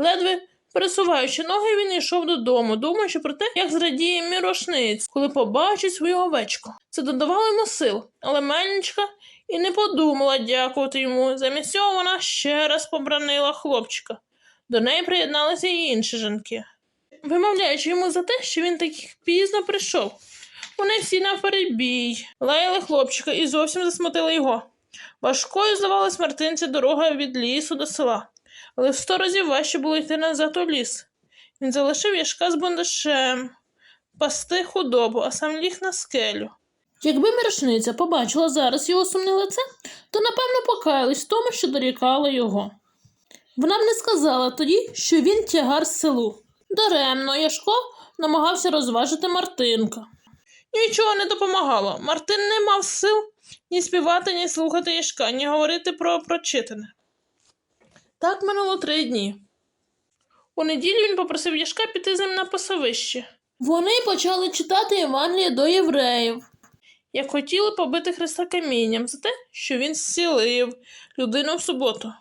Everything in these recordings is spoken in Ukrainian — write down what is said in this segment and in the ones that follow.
Ледве пересуваючи ноги, він йшов додому, думаючи про те, як зрадіє мірошниць, коли побачить свою овечку. Це додавало йому сил, але Мельничка і не подумала дякувати йому. Замість цього вона ще раз побранила хлопчика. До неї приєдналися й інші жінки, вимовляючи йому за те, що він так пізно прийшов. Вони всі навперебій, лаяли хлопчика і зовсім засмутили його. Важкою здавалась Мартинці дорога від лісу до села, але в сто разів важче було йти назад у ліс. Він залишив яшка з бондашем, пасти худобу, а сам ліг на скелю. Якби мірошниця побачила зараз його сумне лице, то напевно покаялась в тому, що дорікала його. Вона б не сказала тоді, що він тягар селу. Даремно Яшко намагався розважити Мартинка. Нічого не допомагало. Мартин не мав сил ні співати, ні слухати Яшка, ні говорити про прочитане. Так минуло три дні. У неділю він попросив Яшка піти з ним на пасовище. Вони почали читати Євангеліє до євреїв. Як хотіли побити Христа камінням за те, що він зцілив людину в суботу.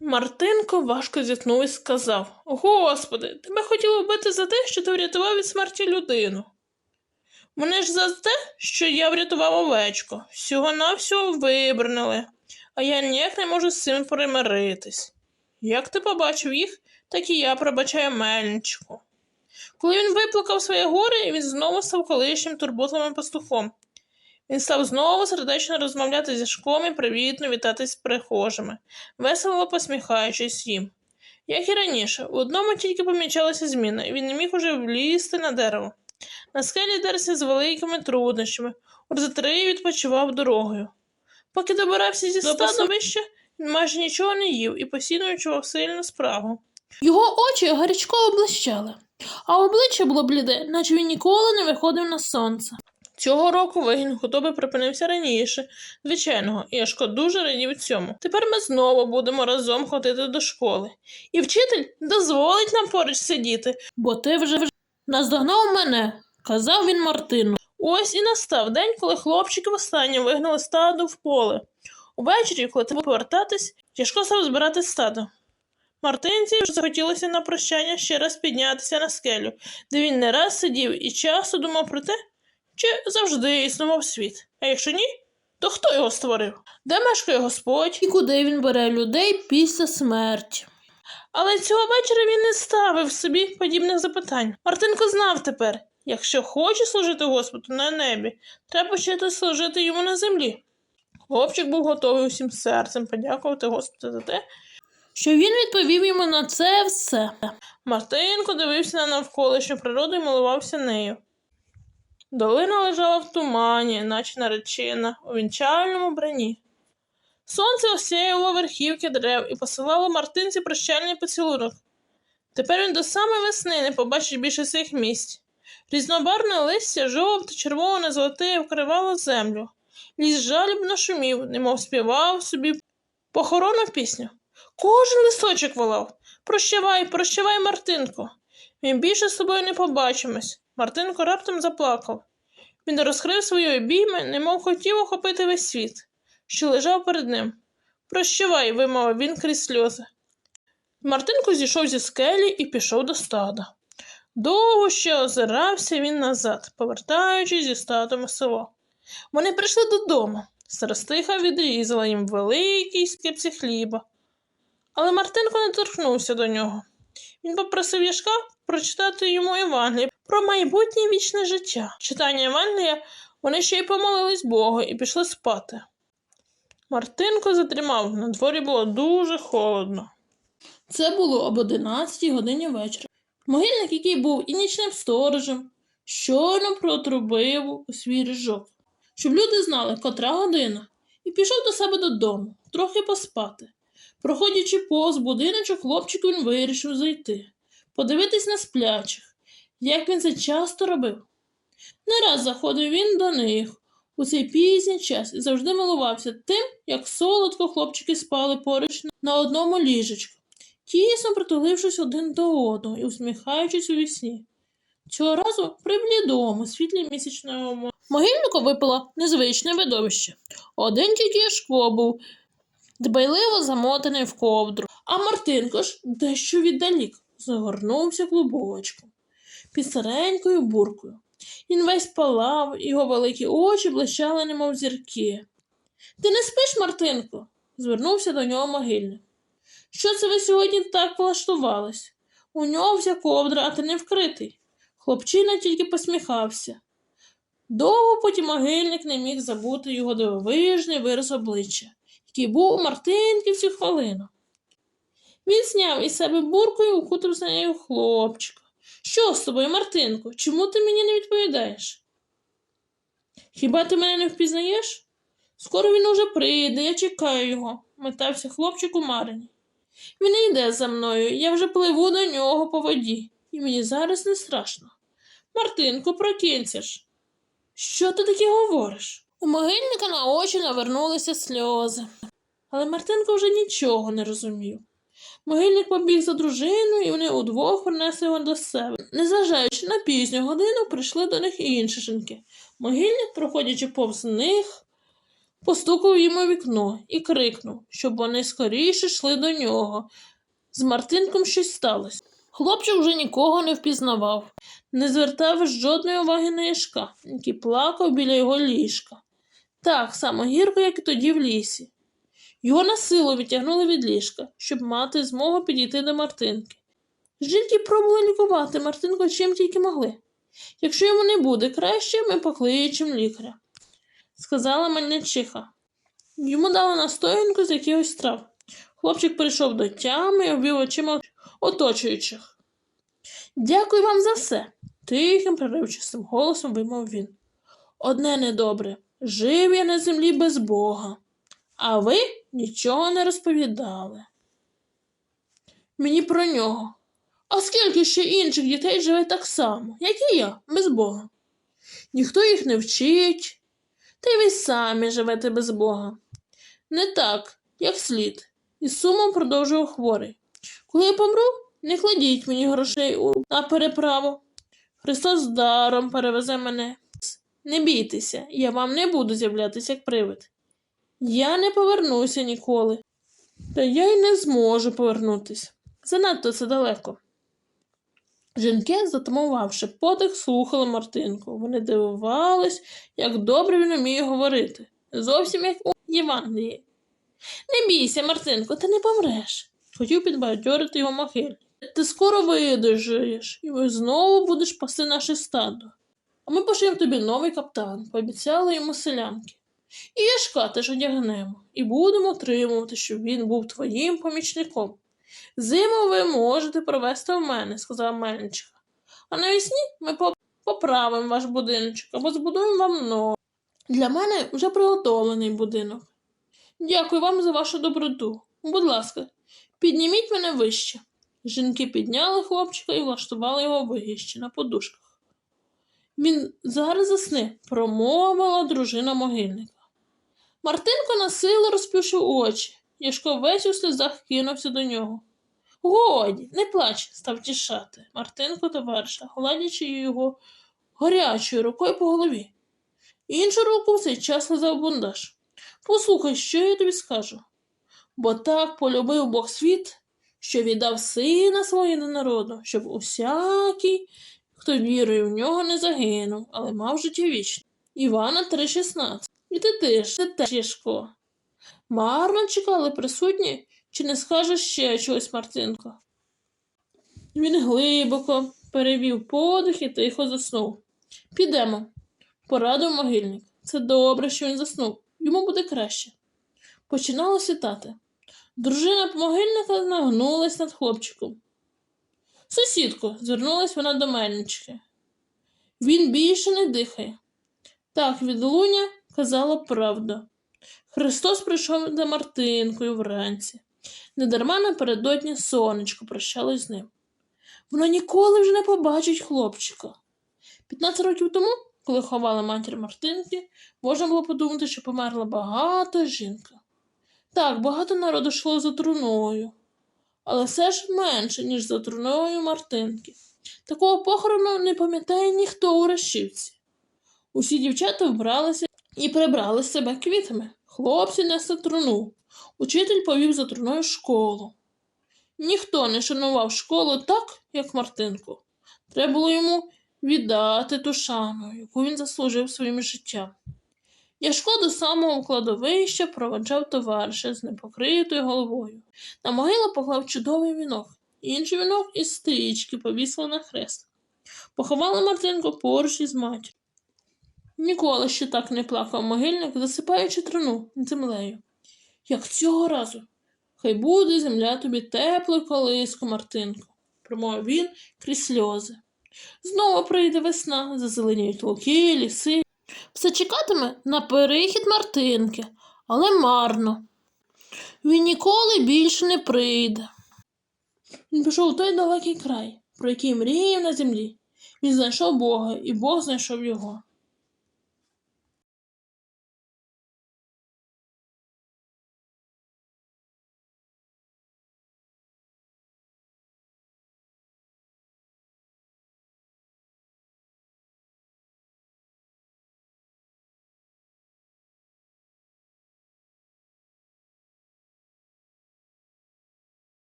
Мартинко важко зітхнув і сказав: Господи, тебе хотіли вбити за те, що ти врятував від смерті людину. Мене ж за те, що я врятував овечку. Всього навсього вибрнили, а я ніяк не можу з цим примиритись. Як ти побачив їх, так і я пробачаю мельничку. Коли він виплакав своє горе, він знову став колишнім турботливим пастухом. Він став знову сердечно розмовляти зі школом і привітно вітатись з прихожими, весело посміхаючись їм. Як і раніше, у одному тільки помічалася зміна, і він не міг уже влізти на дерево. На скелі дерся з великими труднощами, у розтри відпочивав дорогою. Поки добирався зі становища, він майже нічого не їв і постійно відчував сильну справу. Його очі гарячково блищали, а обличчя було бліде, наче він ніколи не виходив на сонце. Цього року вигін худоби припинився раніше, звичайного, і Яшко дуже радів цьому. Тепер ми знову будемо разом ходити до школи. І вчитель дозволить нам поруч сидіти, бо ти вже вже наздогнав мене, казав він Мартину. Ось і настав день, коли хлопчики востаннє вигнали стадо в поле. Увечері, коли треба повертатись, Яшко став збирати стадо. Мартинці вже захотілося на прощання ще раз піднятися на скелю, де він не раз сидів і часто думав про те, чи завжди існував світ. А якщо ні, то хто його створив? Де мешкає Господь і куди він бере людей після смерті? Але цього вечора він не ставив собі подібних запитань. Мартинко знав тепер, якщо хоче служити Господу на небі, треба почати служити йому на землі. Хлопчик був готовий усім серцем подякувати Господу за те, що він відповів йому на це все. Мартинко дивився на навколишню природу і милувався нею. Долина лежала в тумані, наче наречена, у вінчальному бранні. Сонце осяяло верхівки дерев і посилало Мартинці прощальний поцілунок. Тепер він до самої весни не побачить більше цих місць. Різнобарне листя жовте, червоне, золоте вкривало землю. Ліс жалібно шумів, немов співав собі похоронну пісню. Кожен листочок волав. Прощавай, прощавай, Мартинко. Ми більше з тобою не побачимось. Мартинко раптом заплакав. Він розкрив свої обійми, немов хотів охопити весь світ, що лежав перед ним. Прощавай, вимовив він крізь сльози. Мартинко зійшов зі скелі і пішов до стада. Довго ще озирався він назад, повертаючись зі статом село. Вони прийшли додому. Старостиха відрізала їм великий скипці хліба. Але Мартинко не торкнувся до нього. Він попросив Яшка прочитати йому Євангеліє про майбутнє вічне життя. Читання Євангелія вони ще й помолились Богу і пішли спати. Мартинко задрімав, на дворі було дуже холодно. Це було об 11 годині вечора. Могильник, який був і нічним сторожем, щойно протрубив у свій ріжок, щоб люди знали, котра година, і пішов до себе додому, трохи поспати. Проходячи повз будиночок, хлопчик він вирішив зайти, подивитись на сплячих, як він це часто робив. Не раз заходив він до них у цей пізній час і завжди милувався тим, як солодко хлопчики спали поруч на одному ліжечку, тісно притулившись один до одного і усміхаючись у вісні. Цього разу при блідому світлі місячному могильнику випало незвичне видовище. Один тільки Яшко був дбайливо замотаний в ковдру, А Мартинко ж дещо віддалік загорнувся клубочком під старенькою буркою. Він весь палав, його великі очі блищали, немов зірки. Ти не спиш, Мартинко? звернувся до нього могильник. Що це ви сьогодні так влаштувались? У нього вся ковдра, а ти не вкритий. Хлопчина тільки посміхався. Довго потім могильник не міг забути його дивовижний вираз обличчя, який був у Мартинки в цю хвилину. Він зняв із себе бурку і укутав за нею хлопчика. Що з тобою, Мартинко? Чому ти мені не відповідаєш? Хіба ти мене не впізнаєш? Скоро він уже прийде, я чекаю його, метався хлопчик у Марині. Він йде за мною, я вже пливу до нього по воді, і мені зараз не страшно. Мартинко, прокинься ж. Що ти таке говориш? У могильника на очі навернулися сльози. Але Мартинко вже нічого не розумів. Могильник побіг за дружиною, і вони удвох принесли його до себе. Незважаючи на пізню годину, прийшли до них інші жінки. Могильник, проходячи повз них, постукав їм у вікно і крикнув, щоб вони скоріше йшли до нього. З Мартинком щось сталося. Хлопчик вже нікого не впізнавав, не звертав жодної уваги на Яшка, який плакав біля його ліжка. Так само гірко, як і тоді в лісі. Його на силу відтягнули від ліжка, щоб мати змогу підійти до Мартинки. Жінки пробували лікувати Мартинку чим тільки могли. Якщо йому не буде краще, ми покличемо лікаря, сказала мельничиха. Йому дали настоянку з якихось трав. Хлопчик прийшов до тями і обвів очима оточуючих. Дякую вам за все, тихим, проривчастим голосом вимовив він. Одне недобре жив я на землі без Бога, а ви нічого не розповідали. Мені про нього. А скільки ще інших дітей живе так само, як і я, без Бога? Ніхто їх не вчить, та й ви самі живете без Бога. Не так, як слід, і сумом продовжував хворий. Коли я помру, не кладіть мені грошей на переправу. Христос даром перевезе мене. Не бійтеся, я вам не буду з'являтися як привид. Я не повернуся ніколи. Та я й не зможу повернутися. Занадто це далеко. Жінки, затамувавши подих, слухали Мартинку. Вони дивувались, як добре він уміє говорити. Зовсім як у Євангелії. Не бійся, Мартинко, ти не помреш. Хотів підбадьорити його махиль. Ти скоро видужуєш, і знову будеш пасти наше стадо. А ми пошиємо тобі новий каптан, пообіцяли йому селянки. І Яшка теж одягнемо, і будемо отримувати, щоб він був твоїм помічником. Зиму ви можете провести в мене, сказала Мельничиха. А навесні ми поправимо ваш будиночок або збудуємо вам новий. Для мене вже приготовлений будинок. Дякую вам за вашу доброту. Будь ласка, підніміть мене вище. Жінки підняли хлопчика і влаштували його вище на подушках. Він зараз засне, промовила дружина могильника. Мартинко на силу розплющив очі. Яшко весь у сльозах кинувся до нього. Годі, не плач, став тішати. Мартинко товариша, гладячи його гарячою рукою по голові. Іншу руку в цей час лизав бундаш. Послухай, що я тобі скажу. Бо так полюбив Бог світ, що віддав сина до народу, щоб усякий, хто вірує в нього, не загинув, але мав життя вічне. Івана 3,16. І ти теж, ти теж, Яшко. Марно чекали присутні, чи не скажеш ще чогось, Мартинко? Він глибоко перевів подих і тихо заснув. Підемо, порадив могильник. Це добре, що він заснув. Йому буде краще. Починало світати. Дружина могильника нагнулась над хлопчиком. Сусідко, звернулась вона до мельнички. Він більше не дихає. Так, відлуня казала правду. Христос прийшов за Мартинкою вранці. Недарма напередодні сонечко прощалось з ним. Воно ніколи вже не побачить хлопчика. 15 років тому, коли ховали матір Мартинки, можна було подумати, що померла багата жінка. Так, багато народу йшло за труною, але все ж менше, ніж за труною Мартинки. Такого похорону не пам'ятає ніхто у Рашівці. Усі дівчата вбралися і прибрали себе квітами. Хлопці несли труну. Учитель повів за труною школу. Ніхто не шанував школу так, як Мартинку. Треба було йому віддати ту шану, яку він заслужив своїм життям. Яшко до самого кладовища проведжав товариша з непокритою головою. На могилу поклав чудовий вінок, інший вінок із стрічки повісили на хрест. Поховали Мартинку поруч із матір'ю. Ніколи ще так не плакав могильник, засипаючи труну землею. Як цього разу. Хай буде земля тобі теплою колиско, Мартинко, промовив він крізь сльози. Знову прийде весна, зазеленіють луки, ліси. Все чекатиме на перехід Мартинки, але марно. Він ніколи більше не прийде. Він пішов у той далекий край, про який мріяв на землі. Він знайшов Бога, і Бог знайшов його.